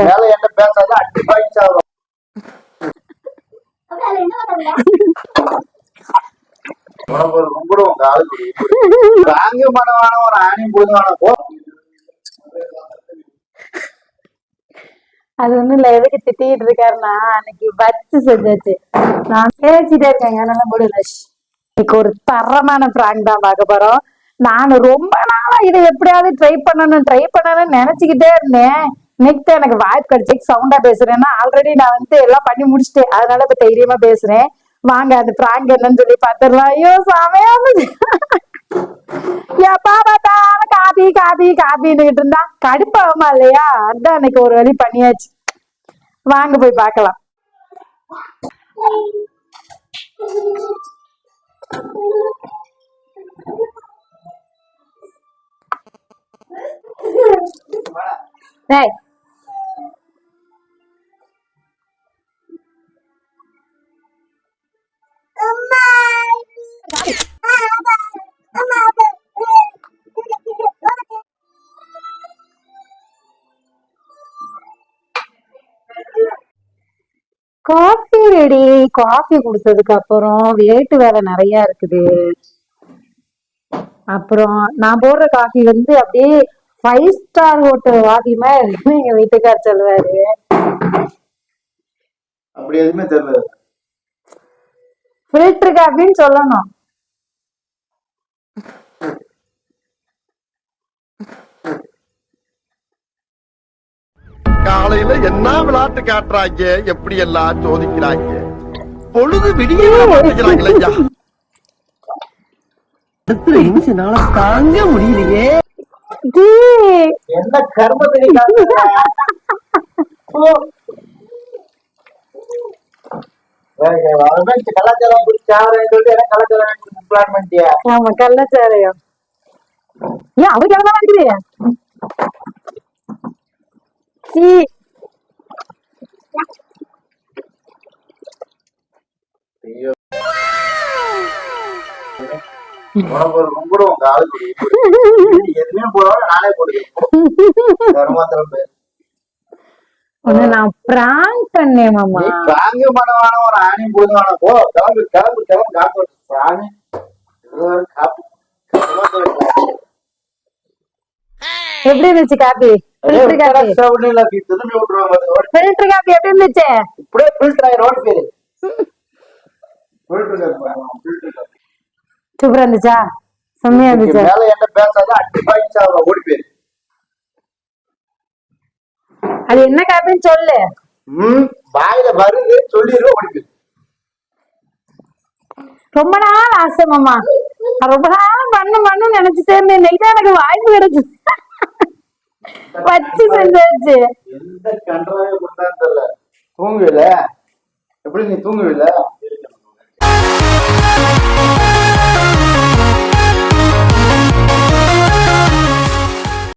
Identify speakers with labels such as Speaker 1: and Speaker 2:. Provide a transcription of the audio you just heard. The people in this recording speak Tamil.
Speaker 1: மேல என்ன பேசாத அடி பாய்ச்சி ஆகும் உனக்கு ஒரு கும்பிடுவோம் காலு வாங்க மனவான ஒரு ஆணையும் புழுதுவான போ.
Speaker 2: அது ஒண்ணும் இல்ல எதுக்கு திட்டிட்டு இருக்காருன்னா அன்னைக்கு வச்சு செஞ்சாச்சு. நான் பேசிட்டே இருக்கேங்க நல்லா முடியல இன்னைக்கு ஒரு தரமான பிராங்க் தான் பார்க்க போறோம். நான் ரொம்ப நாளா இதை எப்படியாவது ட்ரை பண்ணணும் ட்ரை பண்ணணும்னு நினைச்சுக்கிட்டே இருந்தேன். நெக்ஸ்ட் எனக்கு வாய்ப்பு கிடைச்சி சவுண்டா பேசுறேன்னா ஆல்ரெடி நான் வந்து எல்லாம் பண்ணி முடிச்சிட்டேன். அதனால இப்ப தைரியமா பேசுறேன். வாங்க அந்த பிராங்க் என்னன்னு சொல்லி பாத்துடலாம். ஐயோ சாமையா இருந்துச்சு. எப்பா பார்த்தாலும் காபி காபி காபின்னுகிட்டு இருந்தா. கடுப்பாகுமா இல்லையா? அதான் அன்னைக்கு ஒரு வழி பண்ணியாச்சு. வாங்க போய் பார்க்கலாம். Hey. Coffee ready. காஃபி குடிச்சதுக்கு அப்புறம் வேட்டு வேலை நிறைய இருக்குது. அப்புறம் நான் போடுற காஃபி வந்து அப்படியே ஃபைவ் ஸ்டார் ஹோட்டல் காஃபி மாதிரி இருக்குன்னு எங்க வீட்டுக்கார் சொல்லுவாரு.
Speaker 1: அப்படி எதுவுமே தெரியல.
Speaker 2: ஃபில்டர் காஃபின்னு சொல்லணும்.
Speaker 3: காலையில என்ன விளையாட்டு காட்டுறாங்க? எப்படி எல்லாம் சோதிக்கிறாங்க? பொழுது விடிய மாட்டேங்கிறாங்களே ஐயா.
Speaker 4: தாங்க முடியலையே.
Speaker 2: டேய்,
Speaker 1: என்ன கர்மத்தை கலாச்சாரம் கலாச்சாரம்
Speaker 2: ஏன் அவருக்கு எவ்வளவு இருக்குது? சீ
Speaker 1: நானே
Speaker 2: பிராங்க் பண்ணேன் மாமா.
Speaker 1: காங்க மனவான ஒரு ஆணையும் புழுதுவான போ கிளம்பு கிளம்பு கிளம்பு ஆணை காப்பு
Speaker 2: எப்படி இருந்துச்சு காபி? Filter coffee? ஃபில்டர் எப்படி இருந்துச்சு?
Speaker 1: இப்படியே ஃபில்டர் ஆயிரம் ரோடு பேரு
Speaker 2: சூப்பரா இருந்துச்சா? செம்மையா இருந்துச்சா?
Speaker 1: மேல என்ன பேசாத அடி பாய்ச்சி ஓடி பேரு
Speaker 2: அது என்ன காபின்னு சொல்லு.
Speaker 1: ம் வாயில வருது சொல்லிடுவோம் ஓடி
Speaker 2: ரொம்ப நாள் ஆசை மாமா. ரொம்ப நாள் பண்ணு பண்ணு நினைச்சிட்டே இருந்தேன். இன்னைக்கு தான் எனக்கு வாய்ப்பு கிடைச்சு வச்சு செஞ்சாச்சு.
Speaker 1: எந்த கன்றாவே கொடுத்தான்னு தெரியல தூங்குவில எப்படி நீ தூங்குவில